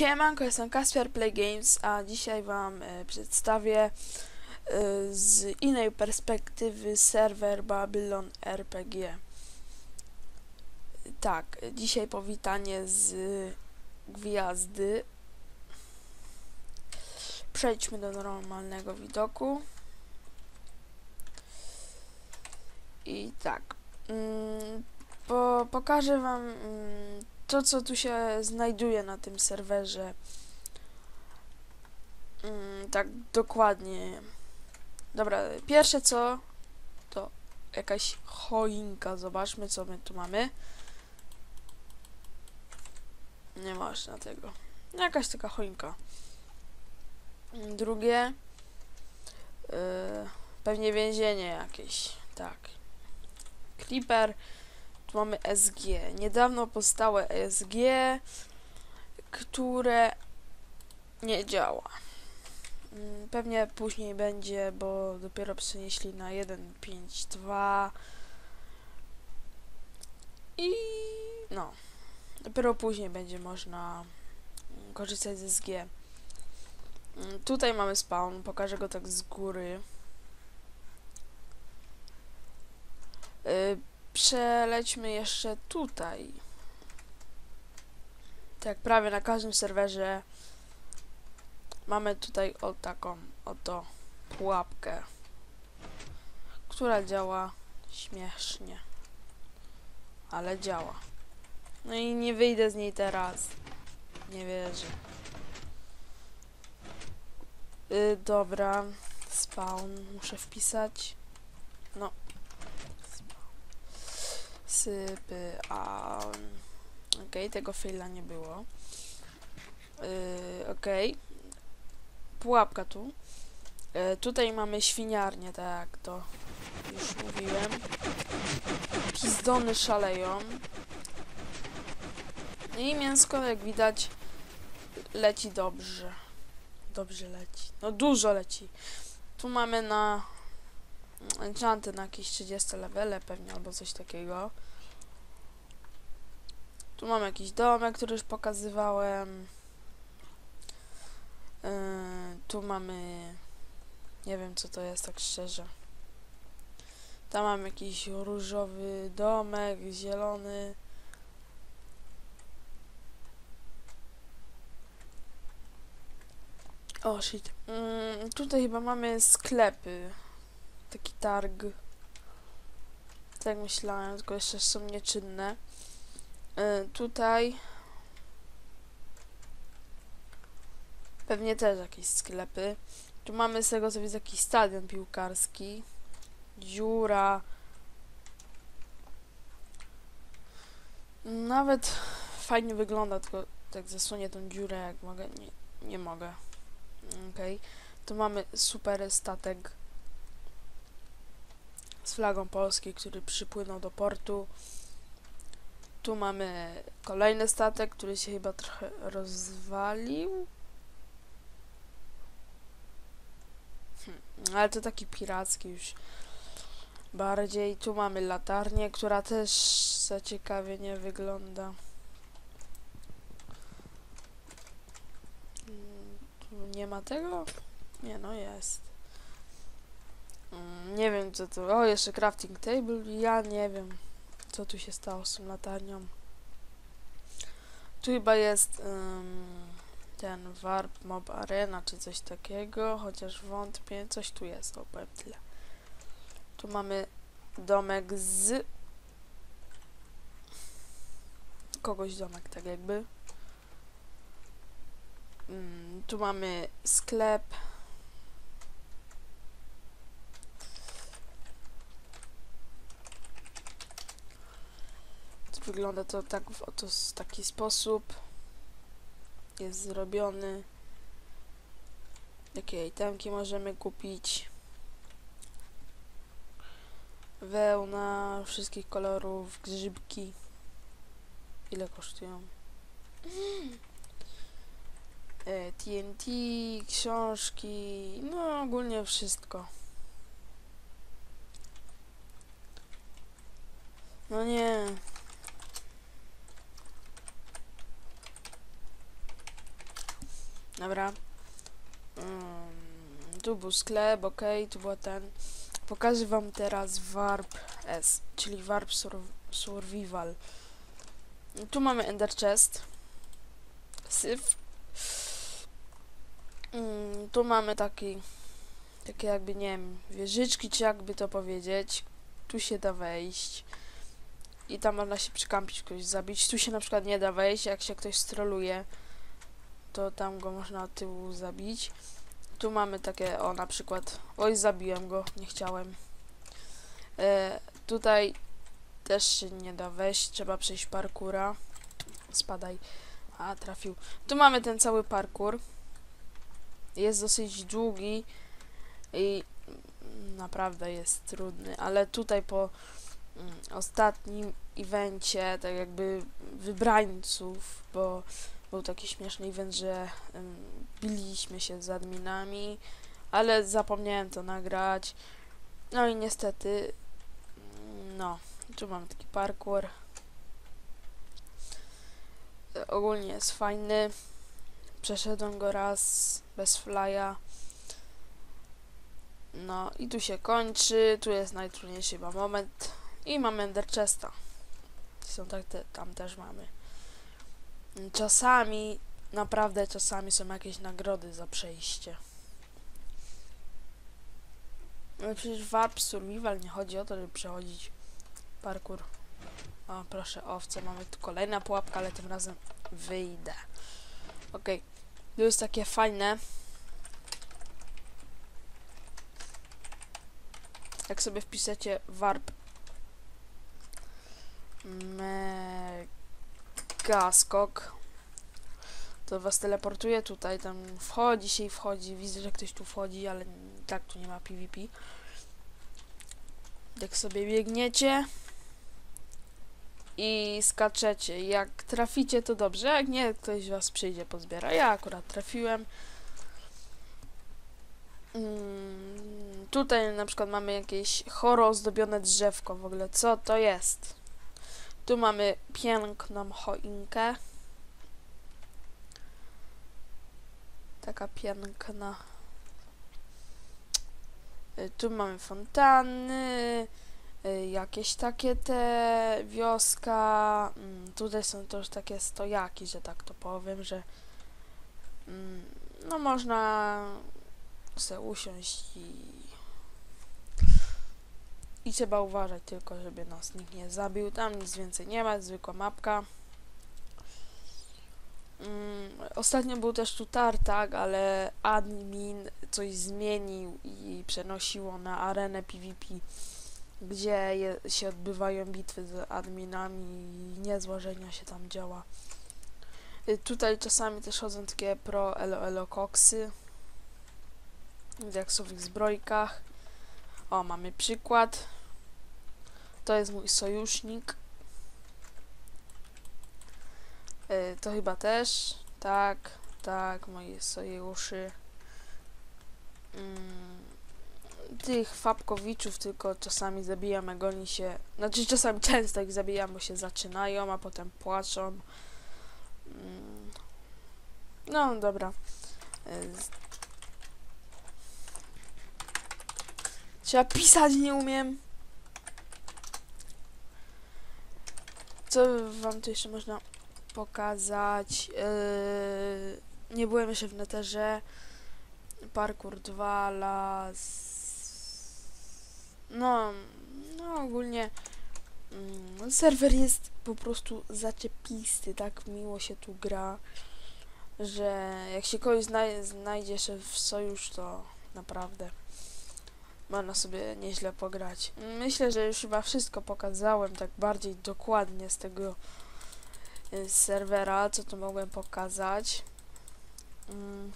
Siemanko, jestem Kasper Play Games, a dzisiaj wam e, przedstawię e, z innej perspektywy serwer Babylon RPG. Tak, dzisiaj powitanie z gwiazdy. Przejdźmy do normalnego widoku. I tak, mm, po, pokażę wam mm, to, co tu się znajduje na tym serwerze. Mm, tak dokładnie. Dobra, pierwsze co to jakaś choinka. Zobaczmy, co my tu mamy. Nie można tego. Jakaś taka choinka. Drugie. Yy, pewnie więzienie jakieś. Tak. Creeper. Tu mamy SG. Niedawno powstałe SG, które nie działa. Mm, Pewnie później będzie, bo dopiero przenieśli na 1.5.2 i no, dopiero później będzie można korzystać z SG. Mm, Tutaj mamy spawn, pokażę go tak z góry. Przelećmy jeszcze tutaj. Tak, prawie na każdym serwerze mamy tutaj o taką oto pułapkę, która działa śmiesznie, ale działa. No i nie wyjdę z niej teraz. Nie wierzę. Y, dobra, spawn muszę wpisać. No, sypy, a okej, tego faila nie było. Yy, okej. Pułapka tu. Yy, tutaj mamy świniarnię, tak to już mówiłem. Pizdony szaleją. I mięsko, jak widać, leci dobrze. Dobrze leci. No dużo leci. Tu mamy na enchanty na jakieś 30 levele pewnie, albo coś takiego. Tu mam jakiś domek, który już pokazywałem. Yy, tu mamy... Nie wiem, co to jest, tak szczerze. Tam mam jakiś różowy domek, zielony. O, shit. Mm, tutaj chyba mamy sklepy. Taki targ. Tak myślałem, tylko jeszcze są nieczynne. Y, tutaj pewnie też jakieś sklepy. Tu mamy z tego co widzę jakiś stadion piłkarski. Dziura. Nawet fajnie wygląda, tylko tak zasłonię tą dziurę jak mogę. Nie, nie mogę. Okej. Tu mamy super statek z flagą Polski, który przypłynął do portu. Tu mamy kolejny statek, który się chyba trochę rozwalił. Hmm, ale to taki piracki już bardziej. Tu mamy latarnię, która też za ciekawie nie wygląda. Mm, Tu nie ma tego? Nie, no jest. Mm, Nie wiem co to. O, jeszcze crafting table. Ja nie wiem co tu się stało z tą latarnią. Tu chyba jest ym, ten Warp Mob Arena czy coś takiego, chociaż wątpię. Coś tu jest, o tyle. Tu mamy domek z kogoś domek, tak jakby. Ym, tu mamy sklep. Wygląda to tak w oto taki sposób. Jest zrobiony. Jakie itemki możemy kupić? Wełna wszystkich kolorów, grzybki. Ile kosztują? E, TNT, książki, no ogólnie wszystko. No nie. Dobra. Mm, tu był sklep, ok, tu był ten. Pokażę wam teraz Warp S, czyli Warp Sur Survival. Tu mamy Ender Chest. Syf. Mm, tu mamy taki, takie jakby, nie wiem, wieżyczki, czy jakby to powiedzieć. Tu się da wejść. I tam można się przykampić, kogoś zabić. Tu się na przykład nie da wejść, jak się ktoś stroluje, to tam go można od tyłu zabić. Tu mamy takie, o na przykład, oj zabiłem go, nie chciałem. E, tutaj też się nie da wejść, trzeba przejść parkura. Spadaj. A, trafił. Tu mamy ten cały parkour. Jest dosyć długi i naprawdę jest trudny, ale tutaj po mm, ostatnim evencie, tak jakby wybrańców, bo był taki śmieszny event, że ym, biliśmy się z adminami, ale zapomniałem to nagrać. No i niestety, no, tu mam taki parkour. Ogólnie jest fajny. Przeszedłem go raz bez flya. No i tu się kończy, tu jest najtrudniejszy chyba moment. I mamy Ender Chesta. Są tak te, tam też mamy. Czasami, naprawdę czasami są jakieś nagrody za przejście. No przecież Warp Survival nie chodzi o to, żeby przechodzić parkour. O, proszę, owce, mamy tu kolejna pułapka, ale tym razem wyjdę. Okej, to jest takie fajne. Jak sobie wpiszecie warp mega skok, to was teleportuje tutaj, tam wchodzi się i wchodzi, widzę, że ktoś tu wchodzi, ale tak tu nie ma PvP. Jak sobie biegniecie i skaczecie, jak traficie to dobrze, jak nie, ktoś was przyjdzie, pozbiera. Ja akurat trafiłem. Mm, tutaj na przykład mamy jakieś choro ozdobione drzewko w ogóle. Co to jest? Tu mamy piękną choinkę. Taka piękna. Y, Tu mamy fontanny, y, jakieś takie te wioska. Mm, Tutaj są też takie stojaki, że tak to powiem, że mm, no można se usiąść i i trzeba uważać tylko, żeby nas nikt nie zabił. Tam nic więcej nie ma, zwykła mapka. Mm, ostatnio był też tu tartak, ale admin coś zmienił i przenosiło na arenę PvP, gdzie je, się odbywają bitwy z adminami i niezłożenia się tam działa. Y, Tutaj czasami też chodzą takie pro elo koksy, w ich zbrojkach. O, mamy przykład. To jest mój sojusznik. Y, To chyba też. Tak, tak, moje sojuszy. Mm, Tych fabkowiczów tylko czasami zabijam, jak oni się... Znaczy czasami często ich zabijam, bo się zaczynają, a potem płaczą. Mm, No, dobra. Y, z- Trzeba pisać, nie umiem. Co wam tu jeszcze można pokazać? Yy, nie byłem jeszcze w neterze. Parkour 2, las. No, no ogólnie mm, serwer jest po prostu zaczepisty, tak miło się tu gra, że jak się kogoś znaj znajdzie w sojusz, to naprawdę można sobie nieźle pograć. Myślę, że już chyba wszystko pokazałem tak bardziej dokładnie z tego y, serwera, co tu mogłem pokazać. Mm.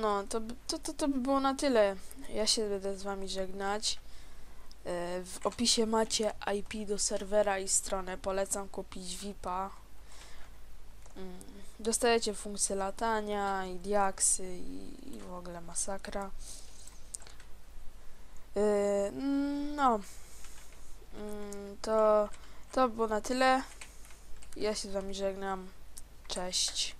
No, to, to, to, to by było na tyle. Ja się będę z wami żegnać. Y, W opisie macie IP do serwera i stronę. Polecam kupić VIPa. Mm, Dostajecie funkcję latania i diaksy i, i w ogóle masakra. Yy, no. Mm, To, to było na tyle. Ja się z wami żegnam. Cześć.